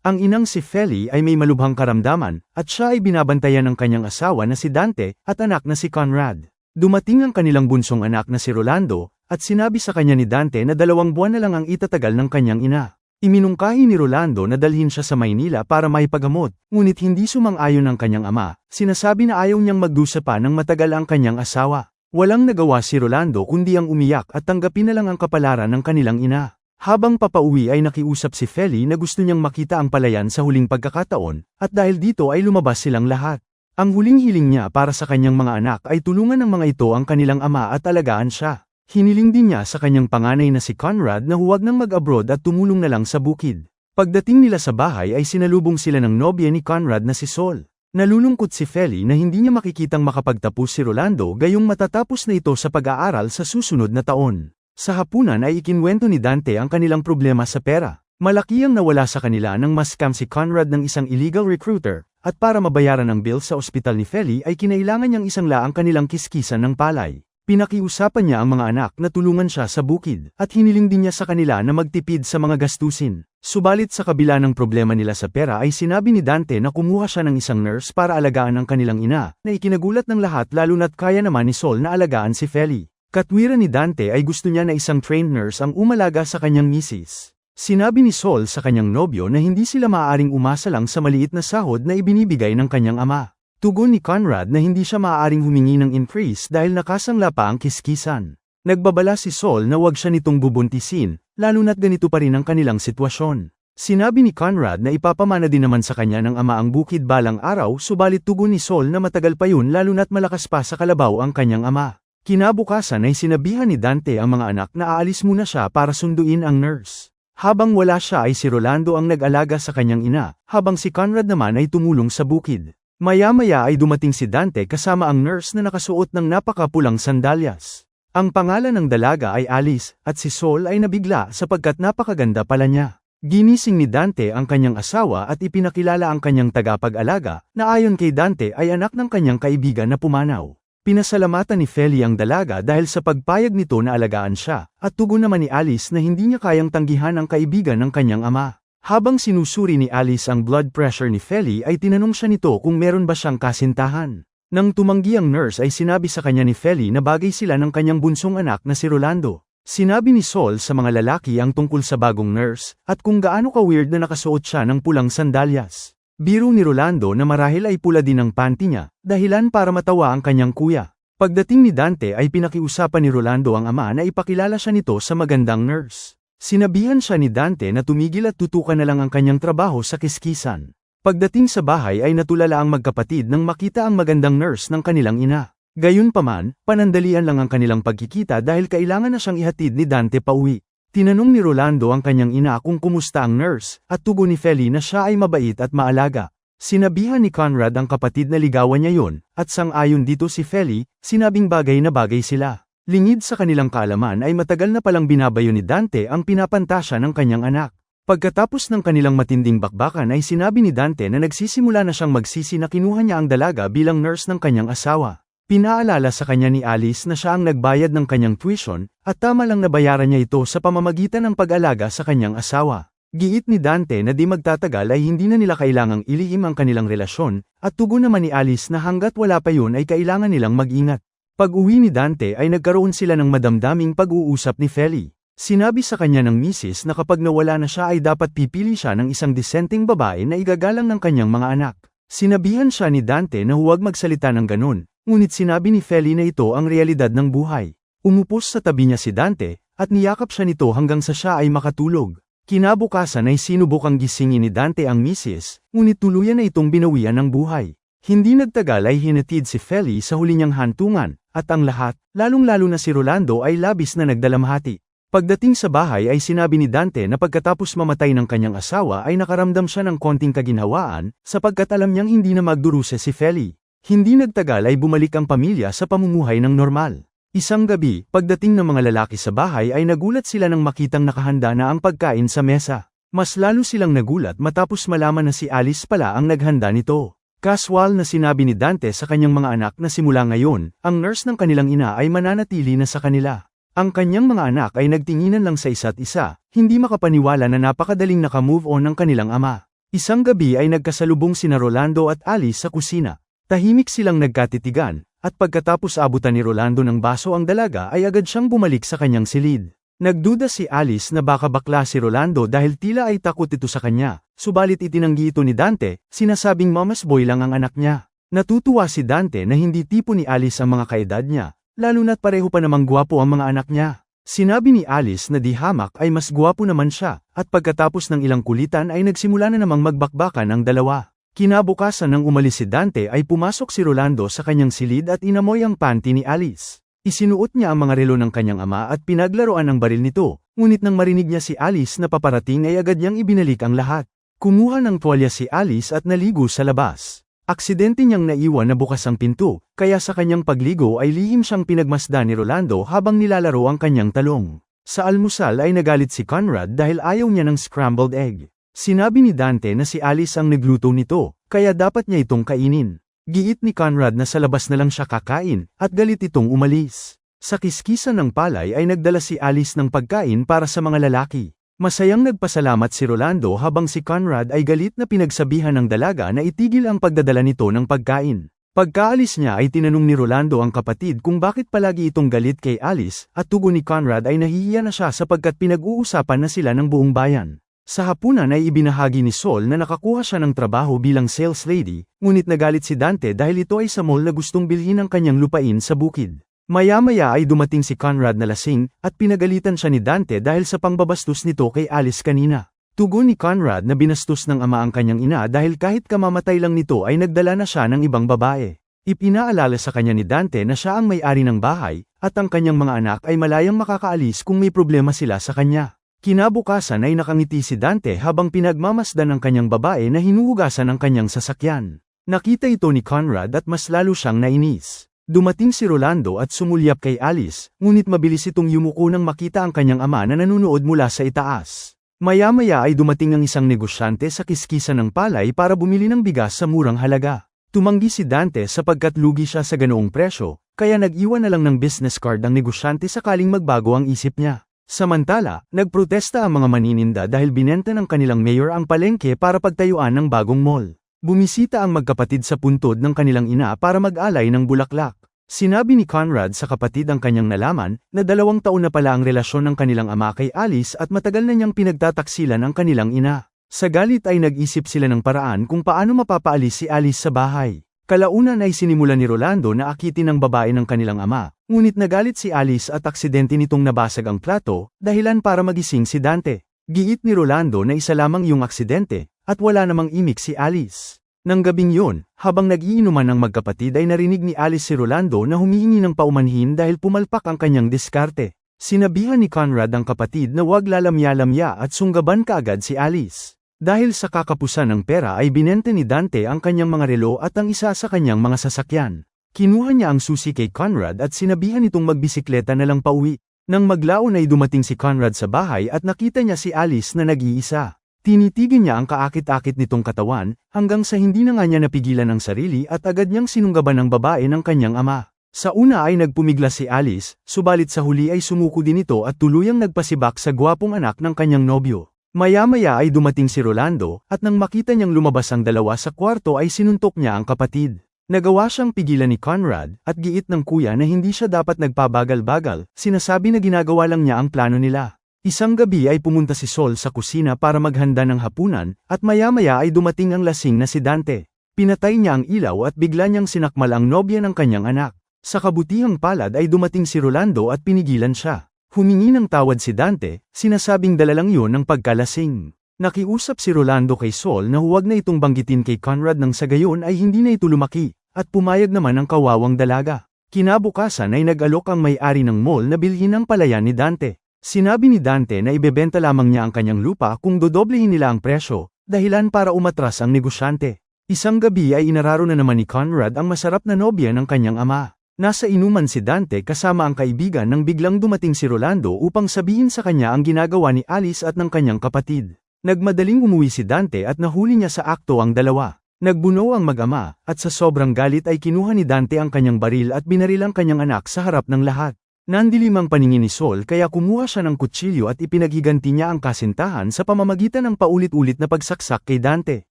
Ang inang si Feli ay may malubhang karamdaman, at siya ay binabantayan ng kanyang asawa na si Dante, at anak na si Conrad. Dumating ang kanilang bunsong anak na si Rolando, at sinabi sa kanya ni Dante na dalawang buwan na lang ang itatagal ng kanyang ina. Iminungkahi ni Rolando na dalhin siya sa Maynila para maipagamot, ngunit hindi sumang-ayon ang kanyang ama, sinasabi na ayaw niyang magdusa pa ng matagal ang kanyang asawa. Walang nagawa si Rolando kundi ang umiyak at tanggapin na lang ang kapalaran ng kanilang ina. Habang papauwi ay nakiusap si Feli na gusto niyang makita ang palayan sa huling pagkakataon, at dahil dito ay lumabas silang lahat. Ang huling hiling niya para sa kanyang mga anak ay tulungan ng mga ito ang kanilang ama at alagaan siya. Hiniling din niya sa kanyang panganay na si Conrad na huwag nang mag-abroad at tumulong na lang sa bukid. Pagdating nila sa bahay ay sinalubong sila ng nobya ni Conrad na si Sol. Nalulungkot si Feli na hindi niya makikitang makapagtapos si Rolando gayong matatapos na ito sa pag-aaral sa susunod na taon. Sa hapunan ay ikinwento ni Dante ang kanilang problema sa pera. Malaki ang nawala sa kanila nang mascam si Conrad ng isang illegal recruiter, at para mabayaran ang bill sa ospital ni Feli ay kinailangan niyang isang laang kanilang kiskisan ng palay. Pinakiusapan niya ang mga anak na tulungan siya sa bukid, at hiniling din niya sa kanila na magtipid sa mga gastusin. Subalit sa kabila ng problema nila sa pera ay sinabi ni Dante na kumuha siya ng isang nurse para alagaan ang kanilang ina, na ikinagulat ng lahat lalo na't kaya naman ni Sol na alagaan si Feli. Katwiran ni Dante ay gusto niya na isang trained nurse ang umalaga sa kanyang misis. Sinabi ni Sol sa kanyang nobyo na hindi sila maaaring umasa lang sa maliit na sahod na ibinibigay ng kanyang ama. Tugon ni Conrad na hindi siya maaaring humingi ng increase dahil nakasangla pa ang kiskisan. Nagbabala si Sol na wag siya nitong bubuntisin, lalo na't ganito pa rin ang kanilang sitwasyon. Sinabi ni Conrad na ipapamana din naman sa kanya ng ama ang bukid balang araw subalit tugon ni Sol na matagal pa yun lalo na't malakas pa sa kalabaw ang kanyang ama. Kinabukasan ay sinabihan ni Dante ang mga anak na aalis muna siya para sunduin ang nurse. Habang wala siya ay si Rolando ang nag-alaga sa kanyang ina, habang si Conrad naman ay tumulong sa bukid. Maya-maya ay dumating si Dante kasama ang nurse na nakasuot ng napakapulang sandalyas. Ang pangalan ng dalaga ay Alice, at si Sol ay nabigla sapagkat napakaganda pala niya. Ginising ni Dante ang kanyang asawa at ipinakilala ang kanyang tagapag-alaga, na ayon kay Dante ay anak ng kanyang kaibigan na pumanaw. Pinasalamatan ni Feli ang dalaga dahil sa pagpayag nito na alagaan siya, at tugon naman ni Alice na hindi niya kayang tanggihan ang kaibigan ng kanyang ama. Habang sinusuri ni Alice ang blood pressure ni Feli ay tinanong siya nito kung meron ba siyang kasintahan. Nang tumanggi ang nurse ay sinabi sa kanya ni Feli na bagay sila ng kanyang bunsong anak na si Rolando. Sinabi ni Sol sa mga lalaki ang tungkol sa bagong nurse, at kung gaano ka-weird na nakasuot siya ng pulang sandalyas. Biro ni Rolando na marahil ay pula din ang panty niya, dahilan para matawa ang kanyang kuya. Pagdating ni Dante ay pinakiusapan ni Rolando ang ama na ipakilala siya nito sa magandang nurse. Sinabihan siya ni Dante na tumigil at tutukan na lang ang kanyang trabaho sa kiskisan. Pagdating sa bahay ay natulala ang magkapatid nang makita ang magandang nurse ng kanilang ina. Gayunpaman, panandalian lang ang kanilang pagkikita dahil kailangan na siyang ihatid ni Dante pauwi. Tinanong ni Rolando ang kanyang ina kung kumusta ang nurse, at tugon ni Feli na siya ay mabait at maalaga. Sinabihan ni Conrad ang kapatid na ligawan niya yon, at sang-ayon dito si Feli, sinabing bagay na bagay sila. Lingid sa kanilang kaalaman ay matagal na palang binabayo ni Dante ang pinapantasya ng kanyang anak. Pagkatapos ng kanilang matinding bakbakan ay sinabi ni Dante na nagsisimula na siyang magsisi na kinuha niya ang dalaga bilang nurse ng kanyang asawa. Pinaalala sa kanya ni Alice na siya ang nagbayad ng kanyang tuition, at tama lang nabayaran niya ito sa pamamagitan ng pag-alaga sa kanyang asawa. Giit ni Dante na di magtatagal ay hindi na nila kailangang ilihim ang kanilang relasyon, at tugon naman ni Alice na hanggat wala pa yun ay kailangan nilang mag-ingat. Pag-uwi ni Dante ay nagkaroon sila ng madamdaming pag-uusap ni Feli. Sinabi sa kanya ng misis na kapag nawala na siya ay dapat pipili siya ng isang disenteng babae na igagalang ng kanyang mga anak. Sinabihan siya ni Dante na huwag magsalita ng ganun, Ngunit sinabi ni Feli na ito ang realidad ng buhay. Umupos sa tabi niya si Dante, at niyakap siya nito hanggang sa siya ay makatulog. Kinabukasan ay sinubukang gisingin ni Dante ang misis, ngunit tuluyan na itong binawian ng buhay. Hindi nagtagal ay hinatid si Feli sa huli niyang hantungan, at ang lahat, lalong-lalo na si Rolando ay labis na nagdalamhati. Pagdating sa bahay ay sinabi ni Dante na pagkatapos mamatay ng kanyang asawa ay nakaramdam siya ng konting kaginhawaan, sapagkat alam niyang hindi na magduruse si Feli. Hindi nagtagal ay bumalik ang pamilya sa pamumuhay ng normal. Isang gabi, pagdating ng mga lalaki sa bahay ay nagulat sila nang makitang nakahanda na ang pagkain sa mesa. Mas lalo silang nagulat matapos malaman na si Alice pala ang naghanda nito. Kaswal na sinabi ni Dante sa kanyang mga anak na simula ngayon, ang nurse ng kanilang ina ay mananatili na sa kanila. Ang kanyang mga anak ay nagtinginan lang sa isa't isa, hindi makapaniwala na napakadaling nakamove on ng kanilang ama. Isang gabi ay nagkasalubong sina Rolando at Alice sa kusina. Tahimik silang nagkatitigan, at pagkatapos abutan ni Rolando ng baso ang dalaga ay agad siyang bumalik sa kanyang silid. Nagduda si Alice na baka bakla si Rolando dahil tila ay takot ito sa kanya, subalit itinanggi ito ni Dante, sinasabing mama's boy lang ang anak niya. Natutuwa si Dante na hindi tipo ni Alice ang mga kaedad niya, lalo na't pareho pa namang gwapo ang mga anak niya. Sinabi ni Alice na di hamak ay mas gwapo naman siya, at pagkatapos ng ilang kulitan ay nagsimula na namang magbakbakan ang dalawa. Kinabukasan nang umalis si Dante ay pumasok si Rolando sa kanyang silid at inamoy ang panty ni Alice. Isinuot niya ang mga relo ng kanyang ama at pinaglaruan ang baril nito, ngunit nang marinig niya si Alice na paparating ay agad niyang ibinalik ang lahat. Kumuha ng tuwalya si Alice at naligo sa labas. Aksidente niyang naiwan na bukas ang pinto, kaya sa kanyang pagligo ay lihim siyang pinagmasdan ni Rolando habang nilalaro ang kanyang talong. Sa almusal ay nagalit si Conrad dahil ayaw niya ng scrambled egg. Sinabi ni Dante na si Alice ang nagluto nito, kaya dapat niya itong kainin. Giit ni Conrad na sa labas na lang siya kakain, at galit itong umalis. Sa kiskisan ng palay ay nagdala si Alice ng pagkain para sa mga lalaki. Masayang nagpasalamat si Rolando habang si Conrad ay galit na pinagsabihan ng dalaga na itigil ang pagdadala nito ng pagkain. Pagkaalis niya ay tinanong ni Rolando ang kapatid kung bakit palagi itong galit kay Alice, at tugon ni Conrad ay nahihiya na siya sapagkat pinag-uusapan na sila ng buong bayan. Sa hapunan ay ibinahagi ni Sol na nakakuha siya ng trabaho bilang sales lady, ngunit nagalit si Dante dahil ito ay sa mall na gustong bilhin ang kanyang lupain sa bukid. Maya-maya ay dumating si Conrad na lasing, at pinagalitan siya ni Dante dahil sa pangbabastos nito kay Alice kanina. Tugon ni Conrad na binastos ng ama ang kanyang ina dahil kahit kamamatay lang nito ay nagdala na siya ng ibang babae. Ipinaalala sa kanya ni Dante na siya ang may-ari ng bahay, at ang kanyang mga anak ay malayang makakaalis kung may problema sila sa kanya. Kinabukasan ay nakangiti si Dante habang pinagmamasdan ng kanyang babae na hinuhugasan ang kanyang sasakyan. Nakita ito ni Conrad at mas lalo siyang nainis. Dumating si Rolando at sumulyap kay Alice, ngunit mabilis itong yumuko nang makita ang kanyang ama na nanunood mula sa itaas. Maya-maya ay dumating ang isang negosyante sa kiskisan ng palay para bumili ng bigas sa murang halaga. Tumanggi si Dante sapagkat lugi siya sa ganoong presyo, kaya nag-iwan na lang ng business card ang negosyante sakaling magbago ang isip niya. Samantala, nagprotesta ang mga maninda dahil binenta ng kanilang mayor ang palengke para pagtayuan ng bagong mall. Bumisita ang magkapatid sa puntod ng kanilang ina para mag-alay ng bulaklak. Sinabi ni Conrad sa kapatid ang kanyang nalaman na dalawang taon na pala ang relasyon ng kanilang ama kay Alice at matagal na niyang pinagtataksilan ang kanilang ina. Sa galit ay nag-isip sila ng paraan kung paano mapapaalis si Alice sa bahay. Kalaunan ay sinimula ni Rolando na akitin ang babae ng kanilang ama, ngunit nagalit si Alice at aksidente nitong nabasag ang plato, dahilan para magising si Dante. Giit ni Rolando na isa lamang yung aksidente, at wala namang imik si Alice. Nang gabing yun, habang nag-iinuman ng magkapatid ay narinig ni Alice si Rolando na humihingi ng paumanhin dahil pumalpak ang kanyang diskarte. Sinabihan ni Conrad ang kapatid na wag lalamya-lamya at sunggaban kaagad si Alice. Dahil sa kakapusan ng pera ay binente ni Dante ang kanyang mga relo at ang isa sa kanyang mga sasakyan. Kinuha niya ang susi kay Conrad at sinabihan itong magbisikleta na lang pauwi. Nang maglaon ay dumating si Conrad sa bahay at nakita niya si Alice na nag-iisa. Tinitigan niya ang kaakit-akit nitong katawan, hanggang sa hindi na nga niya napigilan ang sarili at agad niyang sinunggaban ng babae ng kanyang ama. Sa una ay nagpumigla si Alice, subalit sa huli ay sumuko din ito at tuluyang nagpasibak sa gwapong anak ng kanyang nobyo. Maya-maya ay dumating si Rolando, at nang makita niyang lumabas ang dalawa sa kwarto ay sinuntok niya ang kapatid. Nagawa siyang pigilan ni Conrad, at giit ng kuya na hindi siya dapat nagpabagal-bagal, sinasabi na ginagawa lang niya ang plano nila. Isang gabi ay pumunta si Sol sa kusina para maghanda ng hapunan, at maya-maya ay dumating ang lasing na si Dante. Pinatay niya ang ilaw at bigla niyang sinakmal ang nobya ng kanyang anak. Sa kabutihang palad ay dumating si Rolando at pinigilan siya. Humingi ng tawad si Dante, sinasabing dala lang yun ng pagkalasing. Nakiusap si Rolando kay Sol na huwag na itong banggitin kay Conrad nang sa gayon ay hindi na ito lumaki, at pumayag naman ang kawawang dalaga. Kinabukasan ay nag-alok ang may-ari ng mall na bilhin ang palayan ni Dante. Sinabi ni Dante na ibebenta lamang niya ang kanyang lupa kung dodoblehin nila ang presyo, dahilan para umatras ang negosyante. Isang gabi ay inararo na naman ni Conrad ang masarap na nobya ng kanyang ama. Nasa inuman si Dante kasama ang kaibigan nang biglang dumating si Rolando upang sabihin sa kanya ang ginagawa ni Alice at ng kanyang kapatid. Nagmadaling umuwi si Dante at nahuli niya sa akto ang dalawa. Nagbuno ang mag-ama, at sa sobrang galit ay kinuha ni Dante ang kanyang baril at binaril ang kanyang anak sa harap ng lahat. Nandilim ang paningin ni Sol kaya kumuha siya ng kutsilyo at ipinaghiganti niya ang kasintahan sa pamamagitan ng paulit-ulit na pagsaksak kay Dante.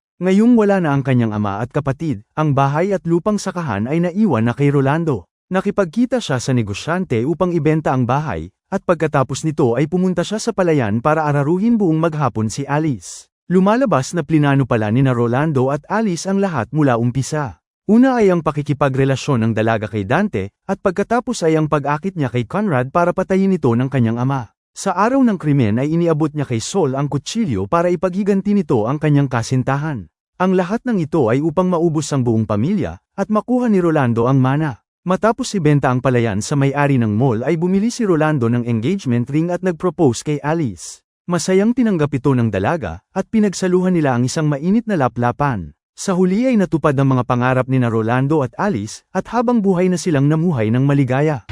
Ngayong wala na ang kanyang ama at kapatid, ang bahay at lupang sakahan ay naiwan na kay Rolando. Nakipagkita siya sa negosyante upang ibenta ang bahay, at pagkatapos nito ay pumunta siya sa palayan para araruhin buong maghapon si Alice. Lumalabas na plinano pala ni na Rolando at Alice ang lahat mula umpisa. Una ay ang pakikipagrelasyon ng dalaga kay Dante, at pagkatapos ay ang pag-akit niya kay Conrad para patayin ito ng kanyang ama. Sa araw ng krimen ay iniabot niya kay Sol ang kutsilyo para ipaghiganti nito ang kanyang kasintahan. Ang lahat ng ito ay upang maubos ang buong pamilya, at makuha ni Rolando ang mana. Matapos ibenta ang palayan sa may-ari ng mall ay bumili si Rolando ng engagement ring at nag-propose kay Alice. Masayang tinanggap ito ng dalaga, at pinagsaluhan nila ang isang mainit na laplapan. Sa huli ay natupad ang mga pangarap ni na Rolando at Alice, at habang buhay na silang namuhay ng maligaya.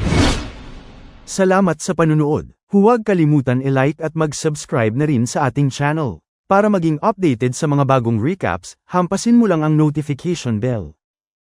Salamat sa panunood. Huwag kalimutan i-like at mag-subscribe na rin sa ating channel. Para maging updated sa mga bagong recaps, hampasin mo lang ang notification bell.